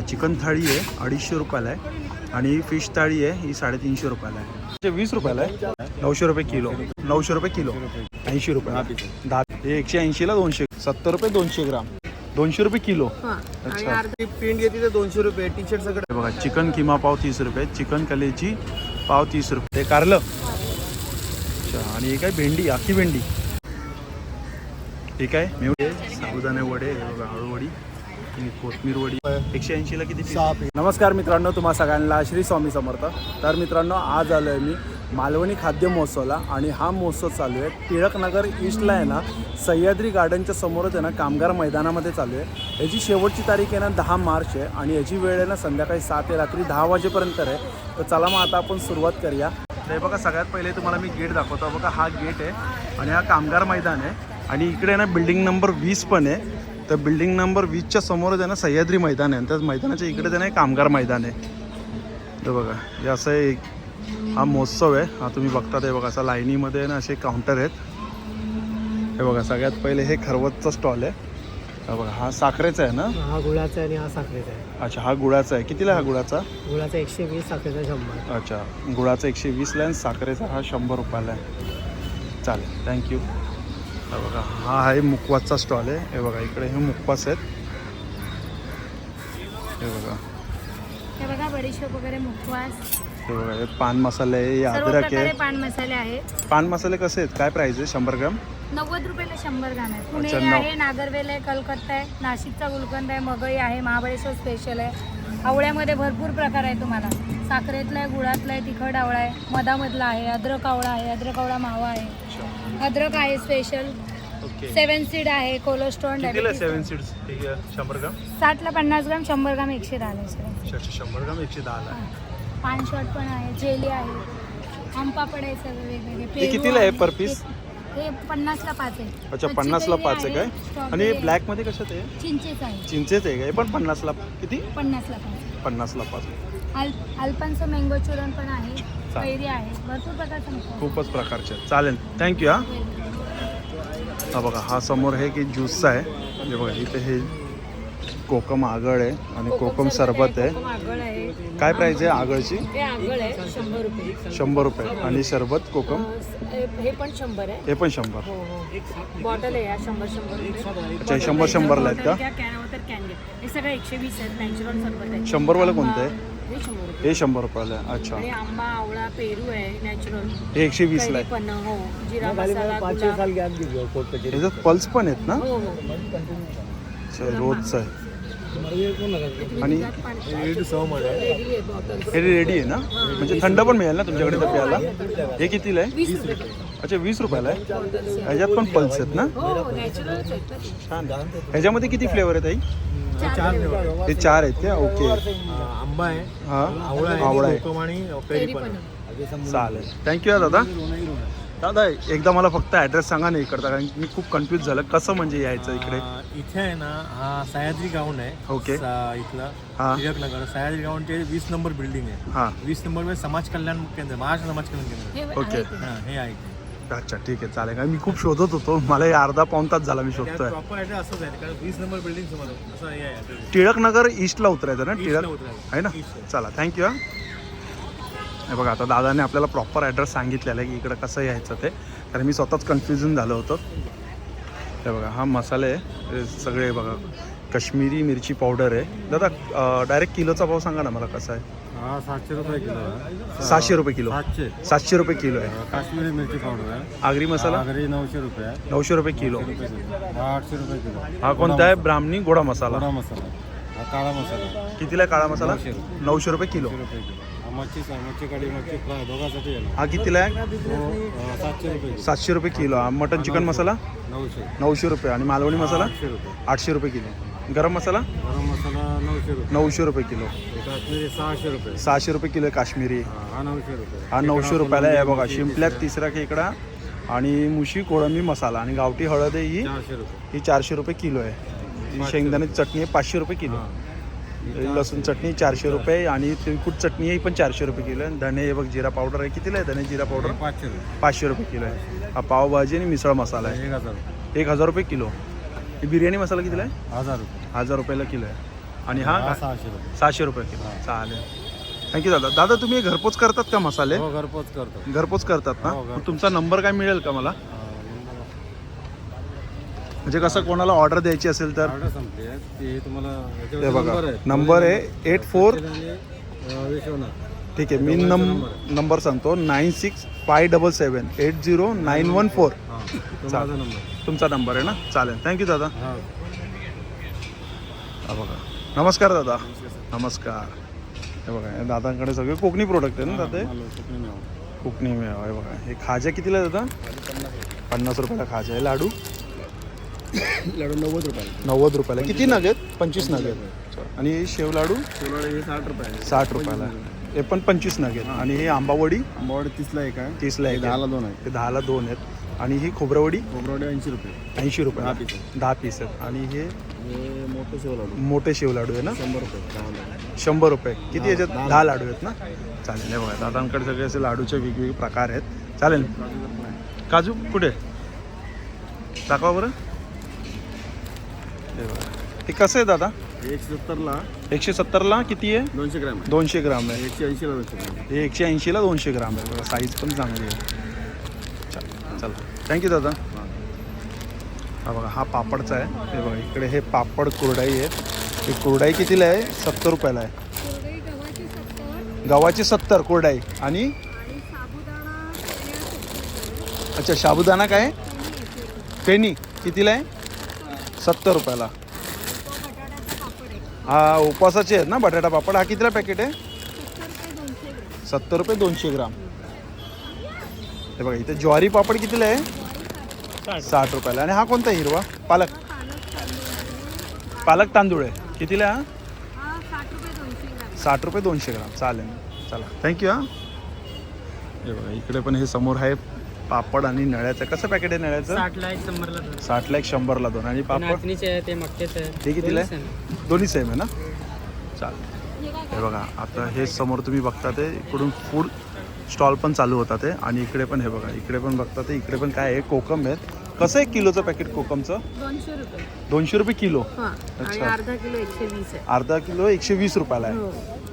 बघा चिकन थाळी आहे अडीचशे रुपयाला आहे. आणि फिश थाळी आहे ही साडेतीनशे रुपयाला आहे. ते वीस रुपयाला आहे? नऊशे रुपये किलो. नऊशे रुपये किलो. ऐंशी रुपये. दहा हे एकशे ऐंशीला दोनशे. सत्तर रुपये दोनशे ग्राम. दोनशे रुपये किलो. अच्छा. प्रिंट येते ते दोनशे रुपये टी शर्ट सगळं. हे बघा चिकन किमा पाव तीस रुपये चिकन कलेची पाव तीस रुपये. हे कारलं. अच्छा आणि हे काय भेंडी आखी भेंडी. हे काय? मेवडे साबुदाणे वडे हे बघा आळूवडी कोथमीर वडी एकशे ऐंशीला किती piece? नमस्कार मित्रांनो तुम्हा सगळ्यांना श्री स्वामी समर्थ. तर मित्रांनो आज आलो आहे मी मालवणी खाद्य महोत्सवला आणि हा महोत्सव चालू आहे. टिळकनगर ईस्टला आहे ना सह्याद्री गार्डनच्या समोरच आहे ना कामगार मैदानामध्ये चालू आहे. याची शेवटची तारीख आहे ना दहा मार्च आहे आणि याची वेळ आहे ना संध्याकाळी सात ते रात्री दहा वाजेपर्यंत आहे. तर चला मग आता आपण सुरुवात करूया. तर हे बघा सगळ्यात पहिले तुम्हाला मी गेट दाखवतो. बघा हा गेट आहे आणि हा कामगार मैदान आहे. आणि इकडे ना बिल्डिंग नंबर वीस पण आहे. तर बिल्डिंग नंबर वीसच्या समोरच आहे ना सह्याद्री मैदान आहे. आणि त्याच मैदानाच्या इकडे आहे ना एक कामगार मैदान आहे. तर बघा हे असं एक हा महोत्सव आहे. हा तुम्ही बघता ते बघा असा लाईनीमध्ये ना असे काउंटर आहेत. हे बघा सगळ्यात पहिले हे खरवतचा स्टॉल आहे. हा बघा हा साखरेचा आहे ना? हा गुळाचा आणि हा साखरेचा आहे. अच्छा हा गुळाचा आहे. कितीला हा गुळाचा? गुळाचा एकशे वीस साखरेचा शंभर. अच्छा गुळाचा एकशे वीसला आणि साखरेचा हा शंभर रुपयाला आहे. चालेल थँक्यू बघा हा आहे मुकवासचा स्टॉल आहे. हे बघा इकडे हे मुकवास आहेत. हे बघा. हे बघा बडीशोप वगैरे मुखवास हे बघा हे पान मसाले आहे सर्व अद्रक प्रकारे आहे पान मसाले आहेत. पान मसाले कसे आहेत? काय प्राईस आहे? शंभर ग्राम? नव्वद रुपयाला शंभर ग्राम आहे. पुणे अच्छा, आहे नागरवेल आहे कलकत्ता आहे नाशिकचा गुलकंद आहे मगई आहे महाबळेश्वर स्पेशल आहे. आवळ्यामध्ये भरपूर प्रकार आहे तुम्हाला. साखरेतला आहे गुळातला आहे तिखट आवळा आहे मधामधला आहे अद्रक आवळा आहे अद्रक आवळा मावा आहे. अद्रक आहे स्पेशल ओके सेवन सीड आहे कोलेस्ट्रॉल कितीला सेवन सीड्स शंभर ग्राम? साठला पन्नास ग्राम शंभर ग्राम एकशे दहा सर अच्छा शंभर ग्राम एकशे दहाला पान शॉट पण आहे जेली आहे. आमपापड आहे सगळे वेगवेगळे. हे पेरू कितीला आहे per piece? हे पन्नासला पाच आहे. अच्छा कच्ची पन्नासला कैरी पाच आहे काय? आणि ब्लॅकमध्ये कशात आहे? चिंचेच आहे. चिंचेच आहे का हे पण पन्नासला किती? पन्नासला पाच पन्नासला पाच अल्पनचं मँगो चुरण पण आहे कैरी आहे. भरपूर प्रकारचं मिळतं. खूपच प्रकारचे आहेत. चालेल. थँक्यू हा. हा बघा हा समोर हे की ज्यूसचा आहे. हे बघा इथे हे कोकम आगळ आहे आणि कोकम सरबत आहे. कोकम आगळ आहे. काय प्राईस आहे आगळची? हे आगळ आहे शंभर रुपये. शंभर रुपये. आणि सरबत कोकम? हे पण शंभर आहे. हे पण शंभर. हो हो. बॉटल आहे या शंभर शंभर रुपये. अच्छा हे शंभर शंभरला आहेत का? कॅन तर कॅन हे सगळं एकशे वीस आहेत नॅचरल सरबत आहे. शंभरवालं कोणतं आहे? हे शंभर रुपये. हे शंभर रुपयाला आहे. अच्छा. आणि आंबा आवळा पेरू आहे नॅचरल हे एकशे वीसला आहे. पण हो जिरा मसाला पाचशे गुलाब. साल गॅप दिली कोर्ट कचेरी ह्याच्यात पल्स पण आहेत ना? हो हो. अच्छा, रोजचं आहे. आणि रेडी आहे. बॉटल हे रेडी आहे ना? म्हणजे थंड पण मिळेल ना तुमच्याकडे तर प्यायला? हे कितीला आहे? वीस रुपये. अच्छा वीस रुपयाला आहे. ह्याच्यात पण पल्स आहेत ना? हो नॅचरलच आहेत ना ते. छान. ह्याच्यामध्ये किती फ्लेवर आहेत ताई चार हे चार आहेत का? ओके. आंबा आहे हा. आवळा आवळा आहे. कोकम आणि कैरी पण आहे. चालेल. थँक्यू दादा. दादा एकदा मला फक्त ॲड्रेस सांगा ना इकडचा कारण मी खूप कन्फ्यूज झालं. कसं म्हणजे यायचं इकडे? आ, इथे आहे ना हा सह्याद्री गाऊन आहे. ओके. सा- इथला हा. टिळकनगर. सह्याद्री गाऊनचे वीस नंबर बिल्डिंग आहे. हां. वीस नंबरमध्ये समाज कल्याण केंद्र महाराष्ट्र समाज कल्याण केंद्र हे ओके. ते. हा हे आहे. ते. अच्छा ठीक आहे चालेल. कारण मी खूप शोधत होतो. मला हे अर्धा पाऊन तास झाला मी शोधतोय. प्रॉपर ॲड्रेस असंच आहे. कारण वीस नंबर बिल्डिंग समोर असं हे आहे. address. टिळक नगर ईस्टला उतरायचं ना? टिळक? उतरायचं. आहे ना? ईस्टला. चला थँक्यू हा. हे बघा आता दादाने आपल्याला प्रॉपर ॲड्रेस सांगितलेला आहे की इकडं कसं यायचं ते. कारण मी स्वतःच कन्फ्युजन झालं होतं. हे बघा हा मसाले आहे. हे सगळे बघा. काश्मीरी मिरची पावडर आहे. दादा डायरेक्ट किलोचा भाव सांगा ना मला कसा आहे. हा सातशे रुपये किलो आहे. सातशे रुपये किलो. सातशे. सातशे रुपये किलो आहे. काश्मीरी मिरची पावडर आहे. आगरी मसाला? आगरी नऊशे रुपये आहे. नऊशे रुपये किलो. हा आठशे रुपये किलो. हा कोणता आहे? ब्राह्मणी गोडा मसाला. गोडा मसाला. हा काळा मसाला. कितीला आहे काळा मसाला? नऊशे रुपये. किलो. रुपये किलो. हा मच्छी मच्छी कढी मच्छी फ्राय दोघांसाठी आहे ना हा कितीला आहे? तो अं, सातशे रुपये किलो. सातशे रुपये किलो. हा मटन चिकन मसाला? नऊशे. नऊशे रुपये. आणि मालवणी मसाला? आठशे रुपये. आठशे रुपये किलो. गरम मसाला? गरम मसाला नऊशे रुपये. नऊशे रुपये किलो. काश्मीरी सहाशे रुपये. सहाशे रुपये किलो काश्मीरी. हा नऊशे रुपये. हा नऊशे रुपयाला आहे बघा शिंपल्यात तिसरा खेकडा आणि मुशी कोळंबी मसाला आणि गावठी हळद आहे ही. ही चारशे रुपये किलो आहे. शेंगदाण्याची चटणी आहे पाचशे रुपये किलो. लसूण चटणी चारशे रुपये आणि तिळकुट चटणी आहे ही पण चारशे रुपये किलो आहे. धने हे बघ जिरा पावडर आहे. कितीला आहे धने जिरा पावडर? पाचशे रुपये. पाचशे रुपये किलो आहे. हा पावभाजी आणि मिसळ मसाला आहे. एक हजार रुपये किलो. ही बिर्याणी मसाला कितीला आहे? हजार रुपये. हजार रुपयाला किलो आहे. आणि हा? हा सहाशे रुपये. सहाशे रुपये किलो. चालेल. थँक्यू दादा. दादा तुम्ही हे घरपोच करतात का मसाले? हो घरपोच करतो. घरपोच करतात ना? हो, घरपोच. मग तुमचा नंबर काय मिळेल का मला? म्हणजे कसं कोणाला ऑर्डर द्यायची असेल तर? ऑर्डर संपली आहे. ते तुम्हाला हे बघा. नंबर आहे एट फोर विश्वनाथ. ठीक आहे. मी नम नंबर सांगतो. Nine six five double seven eight zero nine one four. हा तुमचा नंबर आहे ना? चालेल. थँक्यू दादा. हा. हा बघा. नमस्कार दादा. नमस्कार हे बघा हे दादांकडे सगळे कोकणी प्रोडक्ट आहे ना दादा? हे? कोकणी मेवा. आहे बघा. हे खाज्या कितीला दादा? पन्नास रुपयाला. खाजा आहे. लाडू? लाडू नव्वद रुपये नव्वद रुपयाला. किती नग आहेत पंचवीस नग आहेत. आणि हे शेव लाडू हे साठ रुपये साठ रुपयाला. हे पण पंचवीस नग आहेत. आणि हे आंबावडी आंबावडी तीसला एक आहे. तीसला एक. दहाला दोन आहे हे दहाला दोन आहेत. आणि ही खोबरवडी खोबरवडी ऐंशी रुपये. ऐंशी रुपये. दहा आहेत. दहा पीस आहेत. आणि हे मोठं शेव लाडू. मोठे शेव लाडू आहे ना? शंभर रुपये. शंभर रुपये. किती याच्यात? दहा लाडू. आहेत ना? चालेल. हे बघा दादांकडे सगळे असे लाडूचे वेगवेगळे प्रकार आहेत. चालेल. काजू कुठे? दाखवा बरं. हे कसं आहे दादा? एकशे सत्तरला एकशे सत्तरला किती आहे? दोनशे ग्रॅम आहे. दोनशे ग्राम आहे. एकशे ऐंशीला दोनशे ग्रॅम. हे एकशे ऐंशीला दोनशे ग्राम आहे. बघा साईज पण चांगली आहे. चला चला. थँक्यू दादा. हा. बघा हा पापडचा आहे. हे बघा इकडे हे पापड कुरडाई आहे. ही कुरडाई कितीला आहे? सत्तर रुपयाला आहे. गव्हाची सत्तर. कुरडाई. आणि? अच्छा साबुदाणा काय? फेनी कितीला आहे? सत्तर रुपयाला. हा उपवासाचे आहेत ना बटाटा पापड? हा कितीला पॅकेट आहे? सत्तर रुपये दोनशे ग्राम. हे बघा इथे ज्वारी पापड कितीला आहे? साठ रुपयाला. आणि हा कोणता हिरवा? पालक. पालक तांदूळ आहे. कितीला आहे साठ रुपये दोनशे ग्राम. चालेल. चला. थँक्यू हां. हे बघा इकडे पण हे समोर आहे. पापड आणि नळ्याचं. कसं पॅकेट आहे नळ्याचं? साठला एक शंभरला दोन. साठला एक शंभरला दोन. आणि पापड? नाचणीचे आहे ते आहे. हे कितीला दोन्ही आहे. दोन्ही सेम आहे ना? चालेल. हे बघा आता हे समोर तुम्ही बघता ते इकडून फूड स्टॉल पण चालू होता ते. आणि इकडे पण हे बघा इकडे पण बघता ते इकडे पण काय आहे? कोकम आहेत. कसं आहे किलोचं पॅकेट कोकमचं? दोनशे रुपये. दोनशे रुपये किलो? हां आणि अच्छा. अर्धा किलो एकशे वीस आहे. अर्धा किलो एकशे वीस रुपयाला हो. आहे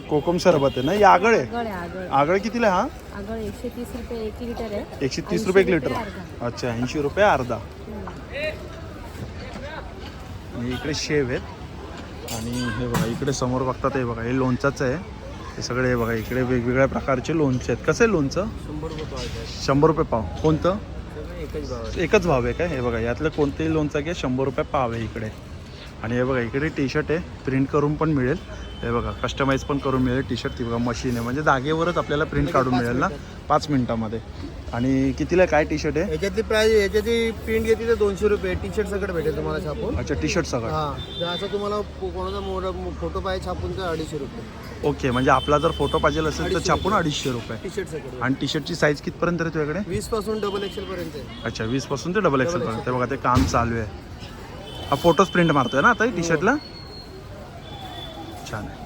कोकम सरबत आहे ना? हे आगळ आहे? आगळ कितीला आहे हा? आगळ एकशे तीस रुपये एक लिटर आहे. एकशे तीस 80 रुपये एक रुपये लिटर अर्धा. अच्छा ऐंशी रुपये अर्धा. इकडे शेव आहेत. आणि हे बघा इकडे समोर बघतात हे बघा हे लोणचाचं आहे. हे सगळे हे बघा इकडे वेगवेगळ्या प्रकारचे लोणचे आहेत. कसं आहे लोणचं? शंभर रुपये पाव कोणतं? सगळं एकच भाव आहे. एकच भाव आहे का हे बघा यातलं कोणतेही लोणचं घ्या शंभर रुपये पाव आहे इकडे. आणि हे बघा इकडे टी शर्ट आहे. प्रिंट करून पण मिळेल. हे बघा कस्टमाइज पण करून मिळेल टी शर्ट ती बघा मशीन आहे. म्हणजे जागेवरच आपल्याला प्रिंट काढून मिळेल ना? पाच मिनिटामध्ये. आणि कितीला काय टी शर्ट आहे? याच्यातली प्राइस याच्यातली प्रिंट घेतली तर दोनशे रुपये. टी शर्ट सगळं भेटेल तुम्हाला छापून. अच्छा टी शर्ट सगळं. हा. जर असं तुम्हाला कोणाचा मोठा फोटो पाहिजे छापून तर अडीचशे रुपये. ओके म्हणजे आपला जर फोटो पाहिजे असेल तर छापून अडीचशे रुपये. टी शर्ट सगळं. आणि टी शर्टची साईज कितपर्यंत आहे तुझ्याकडे? वीसपासून डबल एक्सेल पर्यंत अच्छा वीसपासून ते डबल एक्सेल पर्यंत. बघा ते काम चालू आहे. हा फोटोज प्रिंट मारतोय ना आता टी शर्टला छान आहे.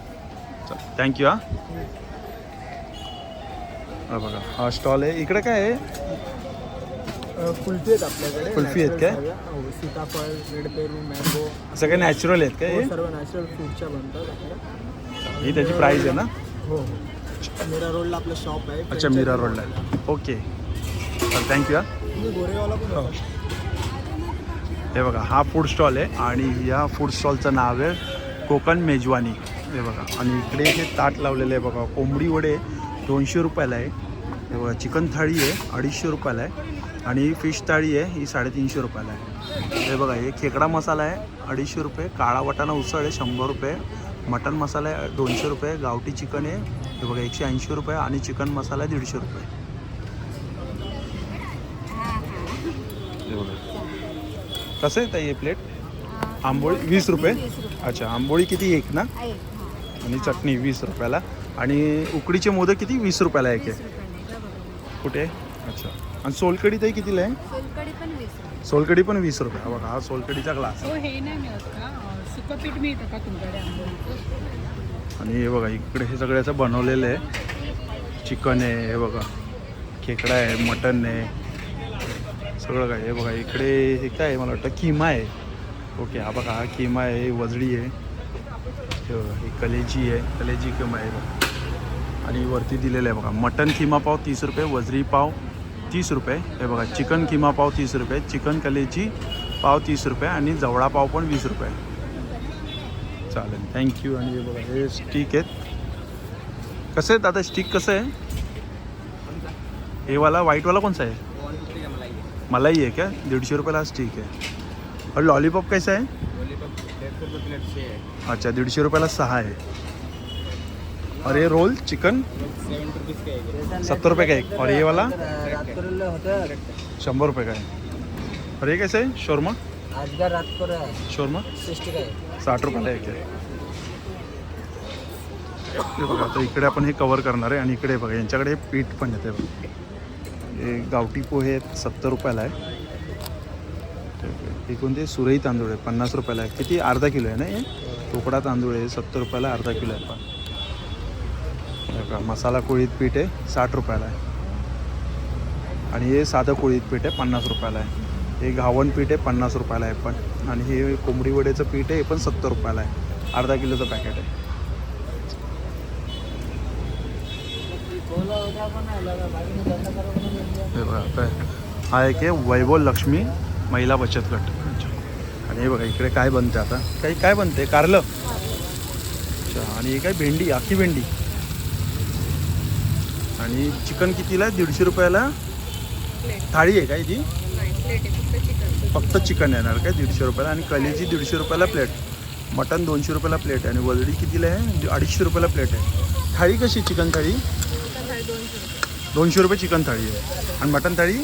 चल थँक्यू हा. हा बघा हा स्टॉल आहे. इकडे काय आहे? कुल्फी आहेत आपल्याकडे कुल्फी आहेत काय? हो, सीताफळ रेड पेरू मँगो सगळे नॅचरल आहेत का हे सर्व नॅचरल फ्रूटच्या बनतात ही त्याची प्राईस आहे ना? हो. हो मीरा रोडला आपलं शॉप आहे. अच्छा मीरा रोडला ओके चल थँक्यू हा. तुम्ही गोरेगावला पण हे बघा हा फूड स्टॉल आहे आणि या फूड स्टॉलचं नाव आहे कोकण मेजवानी. हे बघा आणि इकडे हे ताट लावलेलं आहे बघा कोंबडी वडे दोनशे रुपयाला आहे. हे बघा चिकन थाळी आहे अडीचशे रुपयाला आहे. आणि फिश थाळी आहे ही साडेतीनशे रुपयाला आहे. हे बघा हे खेकडा मसाला आहे अडीचशे रुपये. काळा वाटाणा उसळ आहे शंभर रुपये. मटन मसाला आहे दोनशे रुपये. गावठी चिकन आहे हे बघा एकशे ऐंशी रुपये. आणि चिकन मसाला आहे दीडशे रुपये. कसं आहे ताई हे प्लेट? आंबोळी वीस रुपये? अच्छा आंबोळी किती एक ना. आणि चटणी वीस रुपयाला. आणि उकडीचे मोदक किती? वीस रुपयाला एक आहे. कुठे? अच्छा. आणि सोलकडी ताई कितीला आहे? सोलकढी पण वीस रुपये. सोलकडी पण वीस रुपये. हा बघा हा सोलकडीचा ग्लास हो हे आणि हे बघा इकडे हे सगळं असं बनवलेलं आहे. चिकन आहे हे बघा. खेकडा आहे मटन आहे. सगळं काय हे बघा इकडे हे काय आहे मला वाटतं किमा आहे. ओके हा बघा हा किमा आहे वजडी आहे. हे ही कलेजी आहे कलेजी किमा आहे बघा. आणि वरती दिलेलं आहे बघा मटन किमा पाव तीस रुपये वजरी पाव तीस रुपये. हे बघा चिकन किमा पाव तीस रुपये चिकन कलेजी पाव तीस रुपये आणि जवळा पाव पण वीस रुपये. चालेल थँक्यू आणि हे बघा हे स्टिक आहेत. कसं आहे दादा स्टिक कसं आहे? हे वाला व्हाईटवाला कोणचा आहे? मलाई है क्या? दीडशे रुपये हा ठीक है। और लॉलीपॉप कैसा आहे अच्छा दीडशे रुपयाला सहा आहे और ये रोल चिकन सत्तर रुपये का एक। और ये वाला? शंभर रुपये का आहे और ये कैसे आहे शोरमा? आज का रात को शोरमा का है। साठ रुपयाला एक आहे हे बघा आता इकडे आपण हे कवर करणार आहे आणि इकडे बघा यांच्याकडे पीठ पण येते बघा. हे गावठी पोहे आहेत सत्तर रुपयाला आहे. एकूण ते सुरई तांदूळ आहे पन्नास रुपयाला आहे. किती? अर्धा किलो आहे ना हे? तुकडा तांदूळ आहे सत्तर रुपयाला अर्धा किलो आहे पण. का मसाला कोळीत पीठ आहे साठ रुपयाला आहे. आणि हे साधं कोळीत पीठ आहे पन्नास रुपयाला आहे. हे घावण पीठ आहे पन्नास रुपयाला आहे पण. आणि हे कोंबडी वड्याचं पीठ आहे हे पण सत्तर रुपयाला आहे. अर्धा किलोचं पॅकेट आहे. हे बघा काय हा एक आहे वैभव लक्ष्मी महिला बचत गट. आणि हे बघा इकडे काय बनते आता? काही काय बनते कारलं. अच्छा आणि हे काय भेंडी आखी भेंडी. आणि चिकन कितीला? आहे दीडशे रुपयाला? थाळी आहे काय ती? फक्त चिकन येणार काय? दीडशे रुपयाला. आणि कलेजी दीडशे रुपयाला प्लेट. मटन दोनशे रुपयाला प्लेट आहे. आणि वजडी कितीला आहे? अडीचशे रुपयाला प्लेट आहे. थाळी कशी चिकन थाळी? दोनशे रुपये चिकन थाळी आहे. आणि मटन थाळी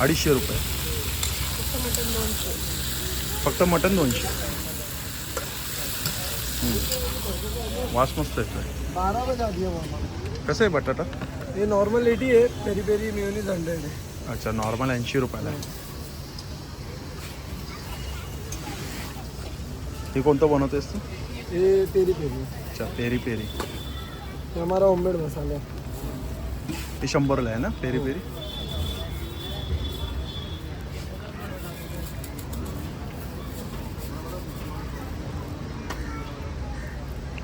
अडीचशे रुपये. फक्त मटन दोनशे. वास मस्त येतोय बारा बजे आधी है मामा कसं आहे बटाटा? ये नॉर्मल एटी है पेरी पेरी मेयोनीज हंड्रेड है अच्छा नॉर्मल ऐंशी रुपयाला आहे. हे कोणतं बनवतेस तू? ये पेरी पेरी अच्छा पेरी पेरी हमारा होममेड मसाला है हे शंभरला आहे ना पेरी पेरी?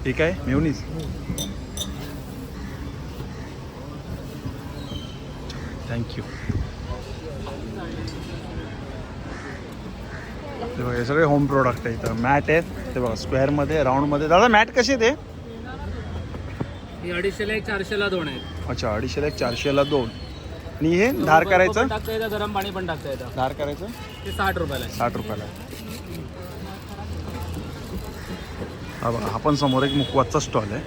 ठीक आहे मेवनीस थँक्यू बघा हे सगळे होम प्रोडक्ट आहे इथं. मॅट आहेत. ते बघा स्क्वेअरमध्ये राऊंडमध्ये दादा मॅट कसे ते? ही अडीचशेला एक चारशेला दोन आहेत. अच्छा अडीचशेला एक चारशेला दोन. आणि हे धार करायचं? टाकता येतं गरम पाणी पण टाकता येतं. धार करायचं? ते साठ रुपयाला आहे. साठ रुपयाला हा बघा हा पण समोर एक मुकवाचा स्टॉल आहे.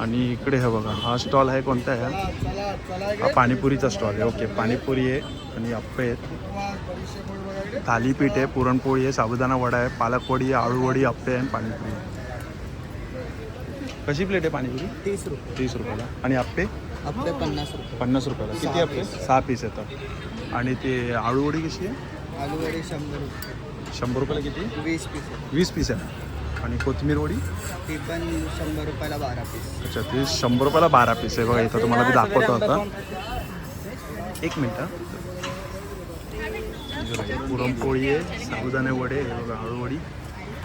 आणि इकडे हा बघा हा स्टॉल आहे कोणता आहे? हा? हा पाणीपुरीचा स्टॉल आहे. ओके पाणीपुरी आहे आणि अप्पे आहेत. थालीपीठ आहे पुरणपोळी आहे साबुदाणा वडा आहे पालकवडी आहे आळूवडी अप्पे आहे आणि पाणीपुरी आहे. कशी प्लेट आहे पाणीपुरी? तीस रुपये. तीस रुपयाला. आणि अप्पे आपले पन्नास रुपये. पन्नास रुपयाला. किती अप्पे सहा पीस येतात आणि ते आळूवडी कशी आहे? आलू वडे शंभर रुपये. शंभर रुपयाला किती? वीस पीस वीस पीस आहे आणि कोथिंबीर वडी? ती पण शंभर रुपयाला बारा पीस अच्छा ते शंभर रुपयाला बारा पीस आहे. बघा इथं तुम्हाला मी दाखवतो आता. एक मिनटं. हे पुरणपोळी आहे साबुदाणे वडे हे बघा आळूवडी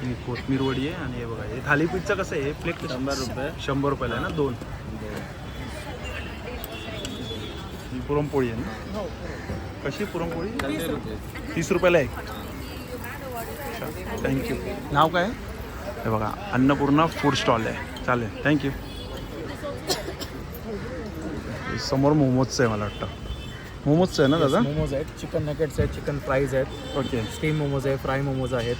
आणि कोथमीर वडी आहे आणि हे बघा हे थालीपीठचं कसं आहे? प्लेट शंभर रुपये. शंभर रुपयाला आहे ना? दोन. ही पुरणपोळी आहे ना? कशी पुरणपोळी? तीस रुपयाला एक. अच्छा थँक्यू नाव काय? आहे? हे बघा अन्नपूर्णा फूड स्टॉल आहे. चालेल थँक्यू समोर मोमोजचं आहे मला वाटतं. मोमोजचं आहे ना दादा? मोमोज आहेत. चिकन नगेट्स आहेत चिकन फ्राईज आहेत. ओके स्टीम मोमोज आहे फ्राय मोमोज आहेत.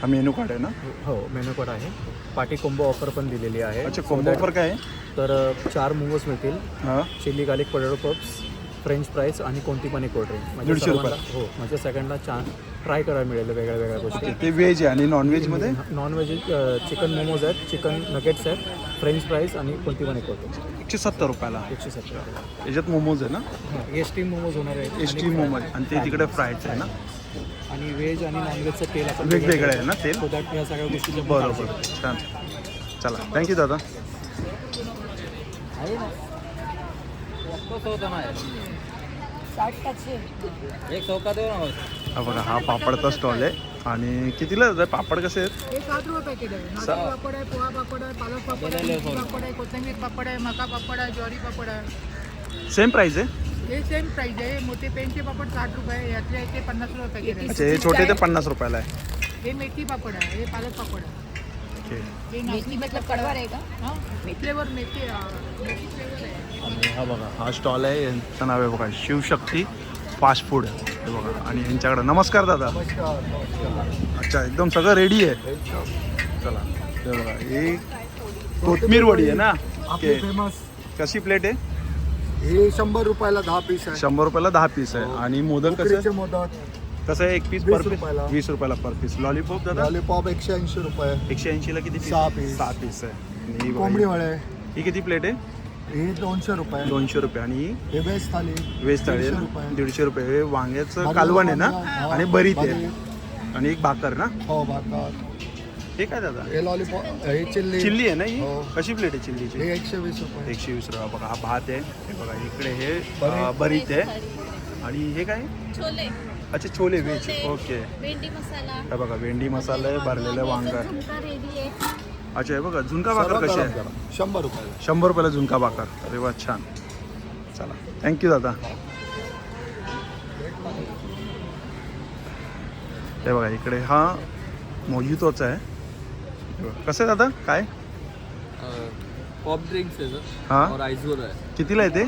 हा मेनू कार्ड आहे ना? हो मेनू कार्ड आहे. पार्टी कोंबो ऑफर पण दिलेली आहे. अच्छा कोंबो ऑफर काय आहे? तर चार मोमोज मिळतील. हां. Chilli garlic potato puffs French fries आणि कोणती पण एक कोल्ड्रिंक म्हणजे दीडशे सर्वांना हो म्हणजे सगळ्यांना छान ट्राय करायला मिळेल वेगळ्या वेगळ्या गोष्टी. ते व्हेज आहे आणि नॉनव्हेजमध्ये नॉन व्हेज चिकन मोमोज आहेत चिकन नगेट्स आहेत फ्रेंच फ्राईज आणि कोणती पण एक कोल्ड्रिंक एकशे सत्तर रुपयाला. एकशे सत्तर. याच्यात मोमोज आहे ना? हे स्टीम मोमोज होणार आहेत. एच टी मोमोज आणि ते तिकडे फ्रायचं आहे ना? आणि व्हेज आणि नॉनव्हेजचं तेल आपण वेगवेगळं आहे ना तेल? सो दॅट या सगळ्या गोष्टी बरोबर छान. चला थँक्यू दादा. एक चौका दो हा बघा हा पापडचा स्टॉल आहे. आणि कितीला जातात पापड कसे आहेत? हे सात रुपये पॅकेट आहे. पापड आहे पोहा पापड आहे पालक पापड आहे मेथी पापड आहे कोथिंबीर पापड आहे मका पापड आहे ज्वारी पापड आहे. सेम प्राईस आहे? हे सेम प्राईस आहे. मोठे पेनचे पापड साठ रुपये आहे. ते पन्नास रुपये पॅकेट आहे. अच्छा हे छोटे ते पन्नास रुपयाला आहे. हे मेथी पापड आहे. हे पालक पापड आहे. ओके. हे नाशिक मतलब कडवर आहे. का हां? फ्लेवर मेथी अं, मेथी फ्लेवर आहे. आणि हा बघा हा स्टॉल आहे. यांचं नाव आहे बघा शिवशक्ती फास्ट फूड हे बघा आणि यांच्याकडे नमस्कार दादा. अच्छा एकदम सगळं रेडी आहे. चला हे बघा ही कोथमीर वडी आहे ना? ओके. फेमस कशी प्लेट आहे? हे शंभर रुपयाला दहा पीस आहे. शंभर रुपयाला दहा पीस आहे. आणि मोदक कसं? उकडीचे आहे? मोदक. कसं आहे? एक पीस वीस पर पीस रुपयाला. वीस रुपयाला पर पीस लॉलीपॉप दादा? लॉलीपॉप एकशे ऐंशी रुपये. एकशे ऐंशीला किती piece? सहा piece. सहा पीस आहे. आणि ही कोंबडी वळे ही किती प्लेट आहे? हे दोनशे रुपये. दोनशे रुपये. आणि ही? हे वेज थाली वेज थाळी आहे दीडशे ना रुपये. दीडशे रुपये. हे वांग्याचं कालवण आहे ना? हा, आणि भरीत आहे. आणि एक भाकर ना? हो भाकर. हे काय दादा. हे लॉलीपॉप हे चिल्ली. चिल्ली आहे ना ही? हो. कशी प्लेट आहे चिल्लीची? हे एकशे वीस रुपये. एकशे वीस रुपये. बघा हा भात आहे. हे बघा इकडे हे भरीत. अं, भरीत आहे. आणि हे काय? छोले. अच्छा छोले व्हेज ओके. भेंडी मसाला. हे बघा भेंडी मसाला आहे भरलेलं वांग. आहे झुणका रेडी आहे. अच्छा हे बघा झुणका सर्व भाकर कशी गरम आहे? गरम. शंभर रुपयाला. शंभर रुपयाला झुणका भाकर. अरे वा छान. चला. थँक्यू दादा. हे बघा इकडे हा मोजितोच आहे. कसं आहे दादा काय? पॉप ड्रिंक्स आहे सर हा? और आहे. कितीला आहे ते?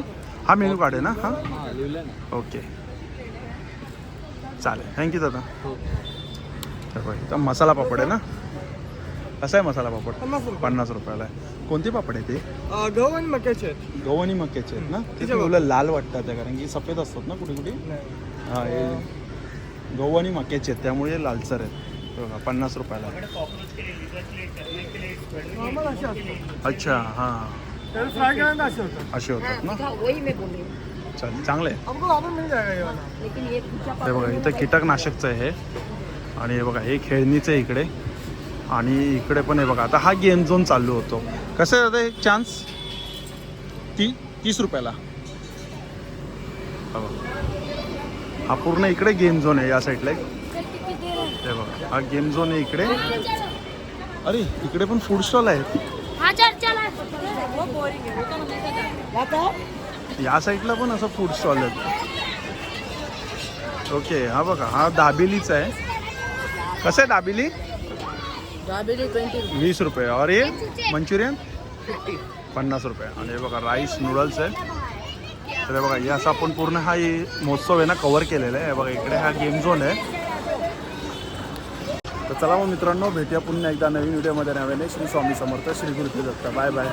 हा मेनू कार्ड आहे ना? हा? हां लिहिलं ना. ओके. चालेल. थँक्यू दादा. हो. तर बघा इथं मसाला पापड आहे ना? कसा आहे मसाला पापड? पन्नास रुपयाला आहे. कोणते पापड आहे ते? गहू आणि मक्याचे गहू आणि मक्याचे आहेत ना? ते मुलं लाल वाटतात त्या कारण की सफेद असतात ना कुठे कुठे हा हे गहू आणि मक्याचे आहेत त्यामुळे लालसर आहेत. बघा पन्नास रुपयाला. अच्छा हां. असे होतं असे होतात ना? चालेल चांगलं. हे बघा इथं कीटकनाशकचं आहे हे. आणि हे बघा हे खेळणीचं आहे इकडे. आणि इकडे पण आहे बघा आता हा गेम झोन चालू होतो. कसं आहे दादा एक चान्स ती तीस रुपयाला. हा. हा पूर्ण इकडे गेम झोन आहे या साईडला एक. हे बघा. हा गेम झोन आहे इकडे. अरे इकडे पण फूड स्टॉल आहेत. या साईडला पण असं फूड स्टॉल आहेत. ओके हा बघा हा दाबेलीचा आहे. कसं आहे दाबेली? वीस रुपये. और ये मंचुरियन? पन्नास रुपये. आणि हे बघा राईस नूडल्स आहे तर हे बघा हे असं आपण पूर्ण हा हे महोत्सव आहे ना कवर केलेला आहे. हे बघा इकडे हा गेम झोन आहे. तर चला मग मित्रांनो भेटूया पुन्हा एकदा नवीन व्हिडिओमध्ये. नव्याने श्री स्वामी समर्थ श्री गुरुजी दत्त. Bye bye.